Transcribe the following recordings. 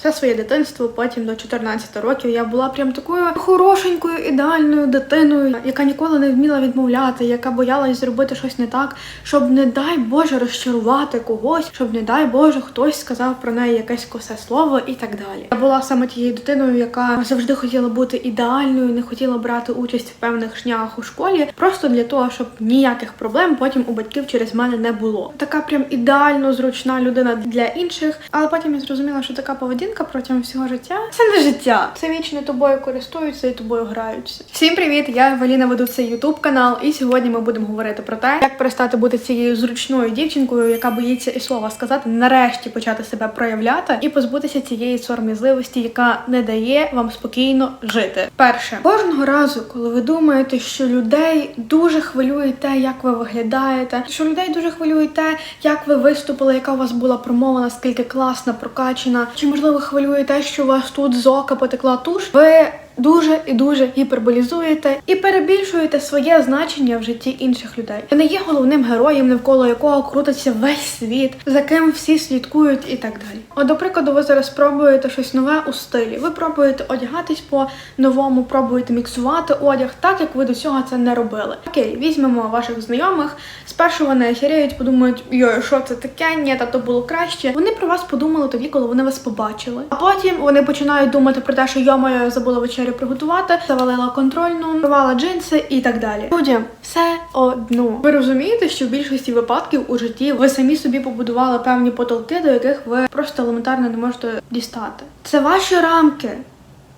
Все своє дитинство, потім до 14 років я була прям такою хорошенькою, ідеальною дитиною, яка ніколи не вміла відмовляти, яка боялась зробити щось не так, щоб не дай Боже розчарувати когось, щоб не дай Боже хтось сказав про неї якесь косе слово і так далі. Я була саме тією дитиною, яка завжди хотіла бути ідеальною, не хотіла брати участь в певних шнях у школі, просто для того, щоб ніяких проблем потім у батьків через мене не було. Така прям ідеально зручна людина для інших, але потім я зрозуміла, що така поведінка протягом всього життя це не життя. Це вічно тобою користуються і тобою граються. Всім привіт! Я Евеліна веду цей ютуб канал, і сьогодні ми будемо говорити про те, як перестати бути цією зручною дівчинкою, яка боїться і слова сказати, нарешті почати себе проявляти і позбутися цієї сором'язливості, яка не дає вам спокійно жити. Перше, кожного разу, коли ви думаєте, що людей дуже хвилює те, як ви виглядаєте, що людей дуже хвилює те, як ви виступили, яка у вас була промова, наскільки класна, прокачана, чи можливо хвилює те, що у вас тут з ока потекла туш, ви дуже і дуже гіперболізуєте і перебільшуєте своє значення в житті інших людей. Ви не є головним героєм, навколо якого крутиться весь світ, за ким всі слідкують і так далі. От, до прикладу, ви зараз пробуєте щось нове у стилі. Ви пробуєте одягатись по новому, пробуєте міксувати одяг, так як ви до цього це не робили. Окей, візьмемо ваших знайомих. Спершу вони охереють, подумають, йой, що це таке? Ні, та то було краще. Вони про вас подумали тоді, коли вони вас побачили. А потім вони починають думати про те, що йомо, я забула вечерю приготувати, завалила контрольну, рвала джинси і так далі. Людям все одно. Ви розумієте, що в більшості випадків у житті ви самі собі побудували певні потолки, до яких ви просто елементарно не можете дістати. Це ваші рамки,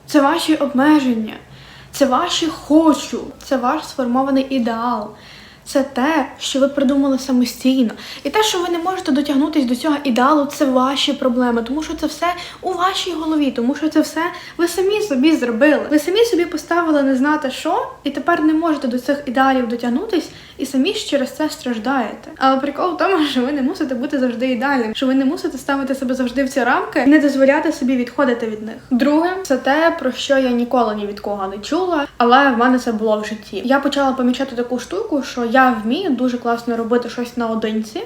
це ваші обмеження, це ваші хочу, це ваш сформований ідеал. Це те, що ви придумали самостійно. І те, що ви не можете дотягнутися до цього ідеалу, це ваші проблеми, тому що це все у вашій голові, тому що це все ви самі собі зробили. Ви самі собі поставили не знати що, і тепер не можете до цих ідеалів дотягнутись, і самі ж через це страждаєте. Але прикол в тому, що ви не мусите бути завжди ідеальним, що ви не мусите ставити себе завжди в ці рамки і не дозволяти собі відходити від них. Друге, це те, про що я ніколи ні від кого не чула, але в мене це було в житті. Я почала помічати таку штуку, що я вмію дуже класно робити щось наодинці.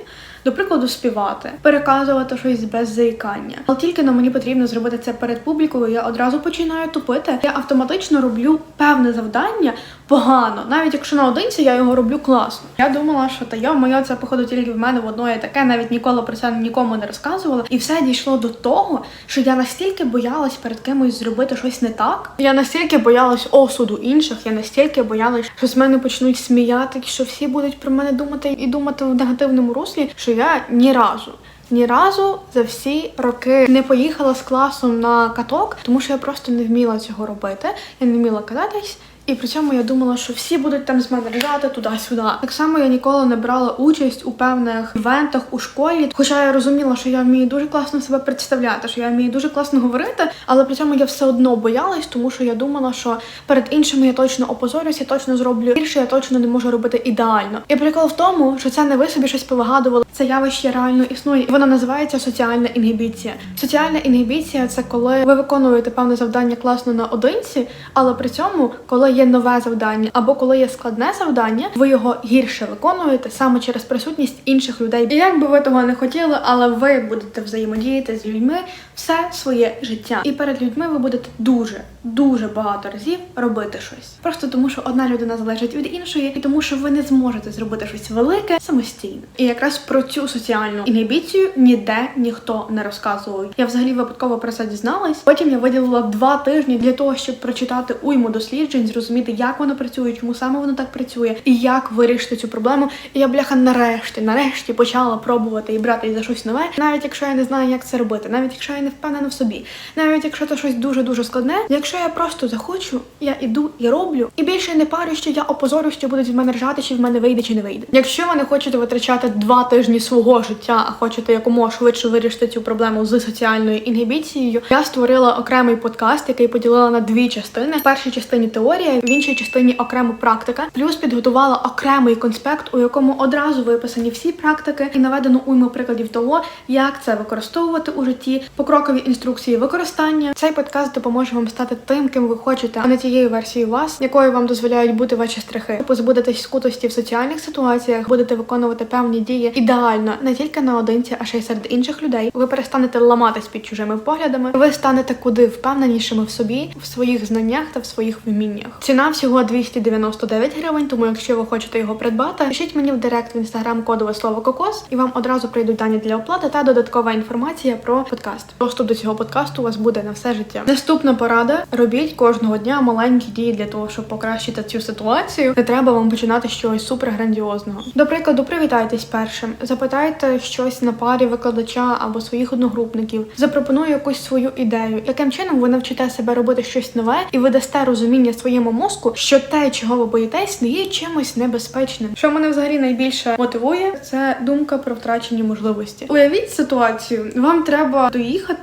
До прикладу, співати, переказувати щось без заїкання. Але тільки на мені потрібно зробити це перед публікою. Я одразу починаю тупити. Я автоматично роблю певне завдання погано, навіть якщо наодинці я його роблю класно. Я думала, що та йо моє це походу тільки в мене в одної таке, навіть ніколи про це нікому не розказувала. І все дійшло до того, що я настільки боялась перед кимось зробити щось не так. Я настільки боялась осуду інших, я настільки боялась, що з мене почнуть сміяти, що всі будуть про мене думати і думати в негативному руслі, що я ні разу. Ні разу за всі роки не поїхала з класом на каток, тому що я просто не вміла цього робити. Я не вміла кататись. І при цьому я думала, що всі будуть там з мене ржати туди-сюди. Так само я ніколи не брала участь у певних івентах у школі. Хоча я розуміла, що я вмію дуже класно себе представляти, що я вмію дуже класно говорити, але при цьому я все одно боялась, тому що я думала, що перед іншими я точно опозорюсь, я точно зроблю більше, я точно не можу робити ідеально. І прикол в тому, що це не ви собі щось повигадували. Це явище реально існує. І Воно називається соціальна інгібіція. Соціальна інгібіція це коли ви виконуєте певне завдання класно наодинці, але при цьому, коли є нове завдання або коли є складне завдання, ви його гірше виконуєте саме через присутність інших людей. І як би ви того не хотіли, але ви будете взаємодіяти з людьми все своє життя. І перед людьми ви будете дуже, дуже багато разів робити щось. Просто тому, що одна людина залежить від іншої, і тому, що ви не зможете зробити щось велике самостійно. І якраз про цю соціальну інгібіцію ніде ніхто не розказував. Я взагалі випадково про це дізналась. Потім я виділила два тижні для того, щоб прочитати уйму досліджень, зрозуміти, як воно працює, чому саме воно так працює, і як вирішити цю проблему. І я бляха нарешті, нарешті почала пробувати і брати за щось нове, навіть якщо я не знаю, як це робити, навіть якщо я не впевнена в собі, навіть якщо це щось дуже дуже складне. Якщо я просто захочу, я іду і роблю, і більше не парю, що я опозорю, що будуть з мене ржати, чи в мене вийде, чи не вийде. Якщо ви не хочете витрачати два тижні свого життя, а хочете якомога швидше вирішити цю проблему з соціальною інгібіцією, я створила окремий подкаст, який поділила на дві частини. В першій частині теорія, в іншій частині окремо практика. Плюс підготувала окремий конспект, у якому одразу виписані всі практики і наведено уйму прикладів того, як це використовувати у житті, покроково покрокові інструкції використання. Цей подкаст допоможе вам стати тим, ким ви хочете, а не тією версією вас, якою вам дозволяють бути ваші страхи. Позбудетесь скутості в соціальних ситуаціях, будете виконувати певні дії ідеально не тільки наодинці, а ще й серед інших людей. Ви перестанете ламатись під чужими поглядами. Ви станете куди впевненішими в собі, в своїх знаннях та в своїх вміннях. Ціна всього 299 гривень. Тому, якщо ви хочете його придбати, пишіть мені в директ в інстаграм кодове слово кокос, і вам одразу прийдуть дані для оплати та додаткова інформація про подкаст. Доступ до цього подкасту у вас буде на все життя. Наступна порада: робіть кожного дня маленькі дії для того, щоб покращити цю ситуацію. Не треба вам починати чогось супер грандіозного. До прикладу, привітайтесь першим, запитайте щось на парі викладача або своїх одногрупників. Запропонуй якусь свою ідею, яким чином ви навчите себе робити щось нове, і ви дасте розуміння своєму мозку, що те, чого ви боїтесь, не є чимось небезпечним. Що мене взагалі найбільше мотивує, це думка про втрачені можливості. Уявіть ситуацію, вам треба доїхати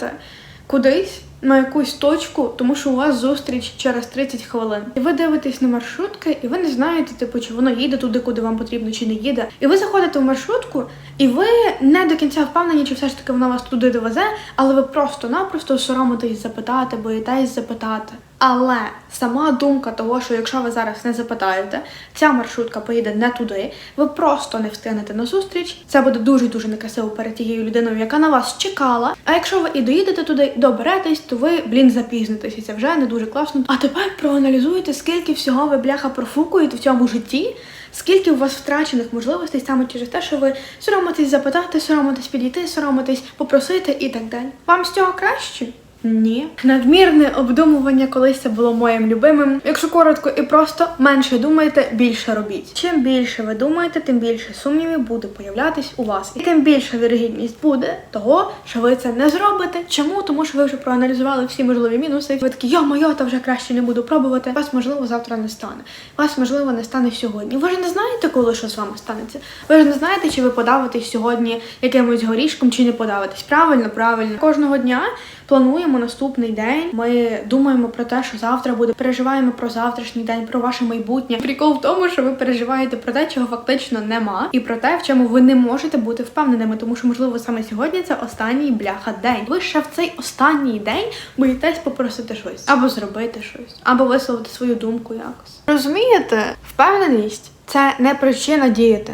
кудись. На якусь точку, тому що у вас зустріч через 30 хвилин, і ви дивитесь на маршрутки, і ви не знаєте, типу, чи воно їде туди, куди вам потрібно, чи не їде. І ви заходите в маршрутку, і ви не до кінця впевнені, чи все ж таки вона вас туди довезе, але ви просто-напросто соромитесь запитати, боїтесь запитати. Але сама думка того, що якщо ви зараз не запитаєте, ця маршрутка поїде не туди, ви просто не встигнете на зустріч. Це буде дуже дуже некрасиво перед тією людиною, яка на вас чекала. А якщо ви і доїдете туди, доберетесь, то ви, блін, запізнитесь, і це вже не дуже класно. А тепер проаналізуйте, скільки всього ви бляха профукуєте в цьому житті. Скільки у вас втрачених можливостей саме через те, що ви соромитесь запитати, соромитесь підійти, соромитесь попросити і так далі. Вам з цього краще? Ні. Надмірне обдумування колись було моїм любимим. Якщо коротко і просто менше думайте, більше робіть. Чим більше ви думаєте, тим більше сумнівів буде появлятись у вас. І тим більша вірогідність буде того, що ви це не зробите. Чому? Тому що ви вже проаналізували всі можливі мінуси. Ви такі, йо моє, та вже краще не буду пробувати. Вас можливо завтра не стане. Вас можливо не стане сьогодні. Ви ж не знаєте, коли що з вами станеться. Ви ж не знаєте, чи ви подавитесь сьогодні якимось горішком, чи не подавитесь. Правильно, правильно. Кожного дня плануємо наступний день. Ми думаємо про те, що завтра буде. Переживаємо про завтрашній день, про ваше майбутнє. Прикол в тому, що ви переживаєте про те, чого фактично нема, і про те, в чому ви не можете бути впевненими, тому що можливо саме сьогодні це останній бляха день. Ви ще в цей останній день боїтесь попросити щось або зробити щось, або висловити свою думку якось. Розумієте, впевненість це не причина діяти.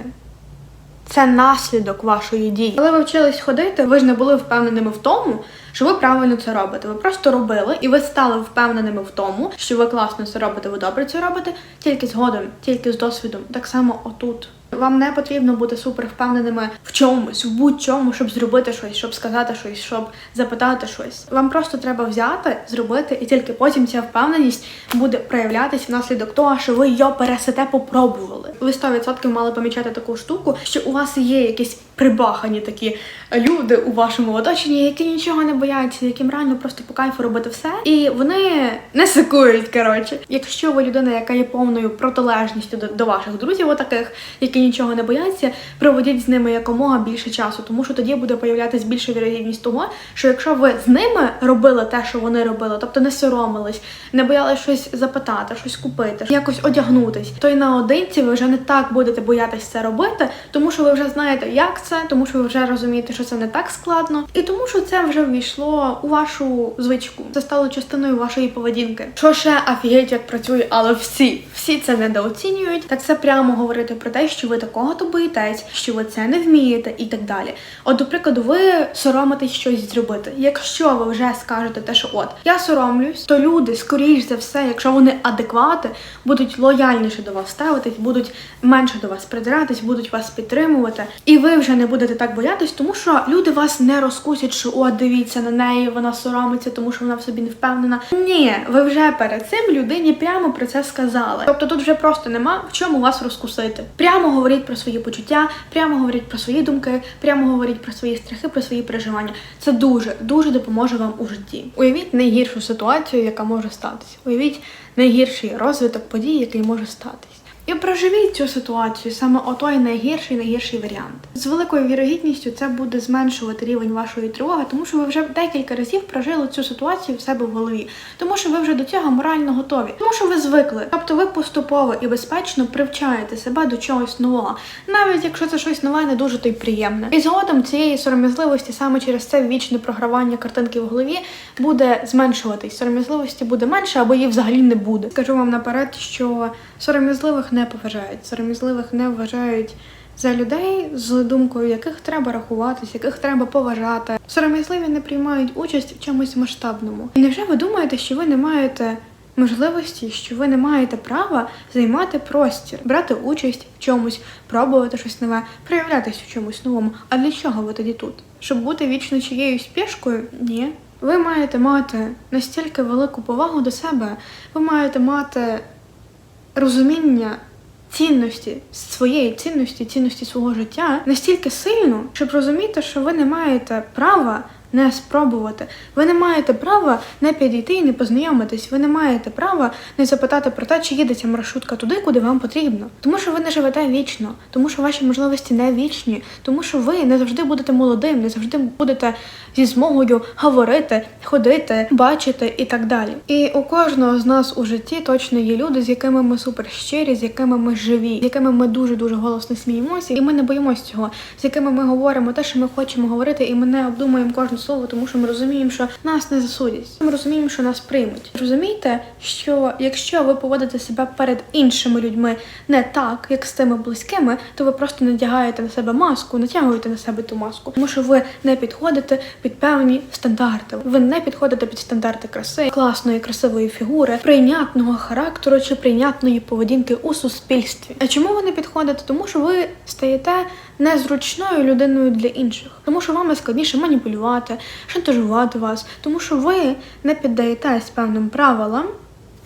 Це наслідок вашої дії. Коли ви вчились ходити, ви ж не були впевненими в тому, що ви правильно це робите. Ви просто робили, і ви стали впевненими в тому, що ви класно це робите, ви добре це робите, тільки згодом, тільки з досвідом. Так само отут. Вам не потрібно бути супер впевненими в чомусь, в будь-чому, щоб зробити щось, щоб сказати щось, щоб запитати щось. Вам просто треба взяти, зробити, і тільки потім ця впевненість буде проявлятися внаслідок того, що ви його пересете попробували. Ви 100% мали помічати таку штуку, що у вас є якісь прибахані такі люди у вашому оточенні, які нічого не бояться, яким реально просто по кайфу робити все, і вони не сикують. Коротше, якщо ви людина, яка є повною протилежністю до, до ваших друзів, отаких, які нічого не бояться, проводіть з ними якомога більше часу, тому що тоді буде появлятися більша вірогідність того, що якщо ви з ними робили те, що вони робили, тобто не соромились, не боялись щось запитати, щось купити, якось одягнутись, то й наодинці ви вже не так будете боятись це робити, тому що ви вже знаєте, як це, тому що ви вже розумієте, що це не так складно, і тому що це вже ввійшло у вашу звичку. Це стало частиною вашої поведінки. Що ще офігеть, як працює, але всі, всі це недооцінюють. Так це прямо говорити про те, що ви такого то боїтесь, що ви це не вмієте, і так далі. От, до прикладу, ви соромитесь щось зробити. Якщо ви вже скажете те, що от я соромлюсь, то люди, скоріш за все, якщо вони адеквати, будуть лояльніше до вас ставитись, будуть менше до вас придиратись, будуть вас підтримувати, і ви вже не будете так боятись, тому що люди вас не розкусять, що о, дивіться на неї, вона соромиться, тому що вона в собі не впевнена. Ні, ви вже перед цим людині прямо про це сказали. Тобто тут вже просто нема в чому вас розкусити. Прямо говоріть про свої почуття, прямо говоріть про свої думки, прямо говоріть про свої страхи, про свої переживання. Це дуже дуже допоможе вам у житті. Уявіть найгіршу ситуацію, яка може статися. Уявіть найгірший розвиток подій, який може статись. І проживіть цю ситуацію, саме отой найгірший, найгірший варіант. З великою вірогідністю це буде зменшувати рівень вашої тривоги, тому що ви вже декілька разів прожили цю ситуацію в себе в голові, тому що ви вже до цього морально готові, тому що ви звикли. Тобто ви поступово і безпечно привчаєте себе до чогось нового, навіть якщо це щось нове, не дуже то й приємне. І згодом цієї сором'язливості саме через це вічне програвання картинки в голові буде зменшуватись. Сором'язливості буде менше або її взагалі не буде. Скажу вам наперед, що сором'язливих не поважають, сором'язливих не вважають. За людей, з думкою яких треба рахуватись, яких треба поважати. Сором'язливі не приймають участь в чомусь масштабному. І невже ви думаєте, що ви не маєте можливості, що ви не маєте права займати простір, брати участь в чомусь, пробувати щось нове, проявлятись в чомусь новому? А для чого ви тоді тут? Щоб бути вічно чиєюсь пішкою? Ні. Ви маєте мати настільки велику повагу до себе, ви маєте мати розуміння цінності своєї цінності, цінності свого життя настільки сильно, щоб розуміти, що ви не маєте права не спробувати. Ви не маєте права не підійти і не познайомитись. Ви не маєте права не запитати про те, чи їде ця маршрутка туди, куди вам потрібно. Тому що ви не живете вічно, тому що ваші можливості не вічні, тому що ви не завжди будете молодим, не завжди будете зі змогою говорити, ходити, бачити і так далі. І у кожного з нас у житті точно є люди, з якими ми супер щирі, з якими ми живі, з якими ми дуже дуже голосно сміємося, і ми не боїмося цього, з якими ми говоримо те, що ми хочемо говорити, і ми не обдумуємо кожне слово, тому що ми розуміємо, що нас не засудять. Ми розуміємо, що нас приймуть. Розумієте, що якщо ви поводите себе перед іншими людьми не так, як з тими близькими, то ви просто надягаєте на себе маску, натягуєте на себе ту маску, тому що ви не підходите під певні стандарти. Ви не підходите під стандарти краси, класної, красивої фігури, прийнятного характеру чи прийнятної поведінки у суспільстві. А чому ви не підходите? Тому що ви стаєте незручною людиною для інших, тому що вами складніше маніпулювати, шантажувати вас, тому що ви не піддаєтесь певним правилам.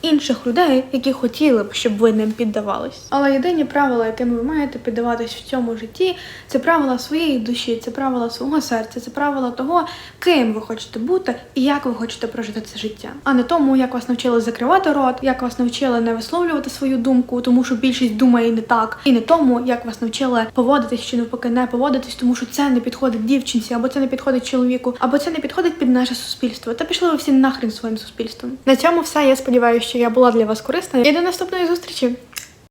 Інших людей, які хотіли б, щоб ви ним піддавались. Але єдині правила, якими ви маєте піддаватись в цьому житті, це правила своєї душі, це правила свого серця, це правила того, ким ви хочете бути і як ви хочете прожити це життя, а не тому, як вас навчили закривати рот, як вас навчили не висловлювати свою думку, тому що більшість думає не так, і не тому, як вас навчили поводитись чи навпаки не поводитись, тому що це не підходить дівчинці, або це не підходить чоловіку, або це не підходить під наше суспільство. Та пішли ви всі нахрен своїм суспільством. На цьому все. Я сподіваюся, що я була для вас корисна. І до наступної зустрічі.